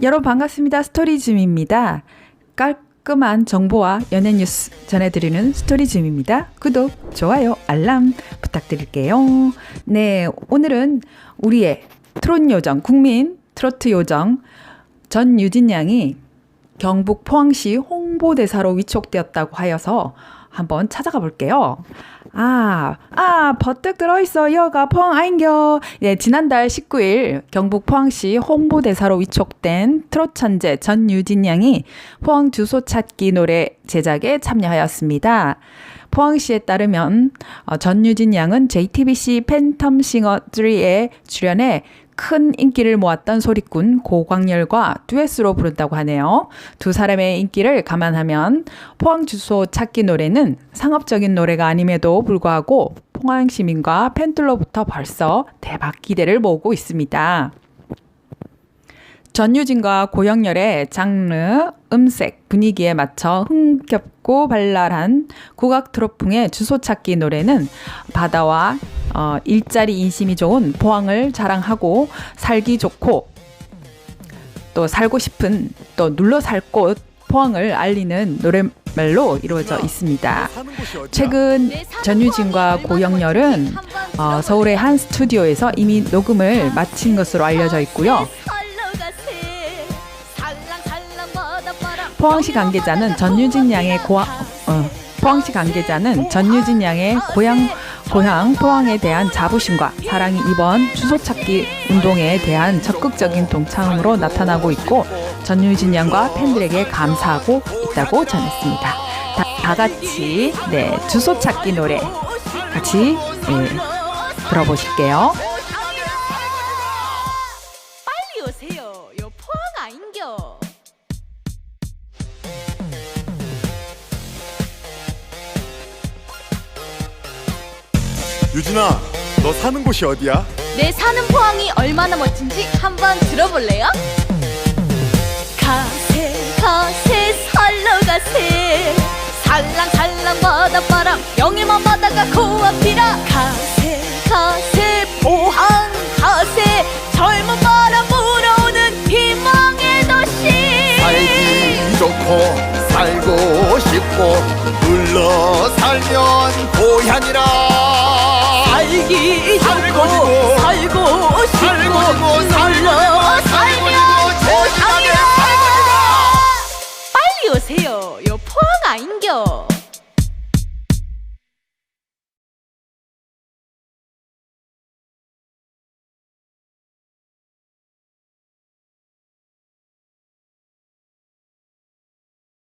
여러분 반갑습니다. 스토리즘입니다. 깔끔한 정보와 연예 뉴스 전해드리는 스토리즘입니다. 구독, 좋아요, 알람 부탁드릴게요. 네, 오늘은 우리의 트롯 요정, 국민 트로트 요정 전유진 양이 경북 포항시 홍보대사로 위촉되었다고 하여서 한번 찾아가 볼게요. 아, 아, 버뜩 들어있어. 여가 포항 아인겨. 예, 지난달 19일 경북 포항시 홍보대사로 위촉된 트롯 천재 전유진 양이 포항 주소 찾기 노래 제작에 참여하였습니다. 포항시에 따르면 어, 전유진 양은 JTBC 팬텀 싱어 3에 출연해 큰 인기를 모았던 소리꾼 고광렬과 듀엣으로 부른다고 하네요. 두 사람의 인기를 감안하면 포항 주소 찾기 노래는 상업적인 노래가 아님에도 불구하고 포항 시민과 팬들로부터 벌써 대박 기대를 모으고 있습니다. 전유진과 고영렬의 장르, 음색, 분위기에 맞춰 흥겹고 발랄한 국악 트로풍의 주소 찾기 노래는 바다와 어, 일자리 인심이 좋은 포항을 자랑하고 살기 좋고 또 살고 싶은 또 눌러 살 곳 포항을 알리는 노랫말로 이루어져 있습니다. 최근 전유진과 고영렬은 어, 서울의 한 스튜디오에서 이미 녹음을 마친 것으로 알려져 있고요. 포항시 관계자는 전유진 양의 고아, 어, 포항시 관계자는 전유진 양의 고향 고향 포항에 대한 자부심과 사랑이 이번 주소 찾기 운동에 대한 적극적인 동참으로 나타나고 있고 전유진 양과 팬들에게 감사하고 있다고 전했습니다. 다, 다 같이 네 주소 찾기 노래 같이 예, 들어보실게요. 유진아, 너 사는 곳이 어디야? 내 사는 포항이 얼마나 멋진지 한번 들어볼래요? 가세 가세 살러 가세. 살랑살랑 바닷바람 영일만 바다가 코앞이라. 가세 가세 포항 가세. 젊은 바람 불어오는 희망의 도시. 살기 좋고 살고 싶고 눌러 살면 고향이라 살기 살고 싶고 살고 싶고 살러 살면 세상에 빨리 오세요. 요 포항 아인겨.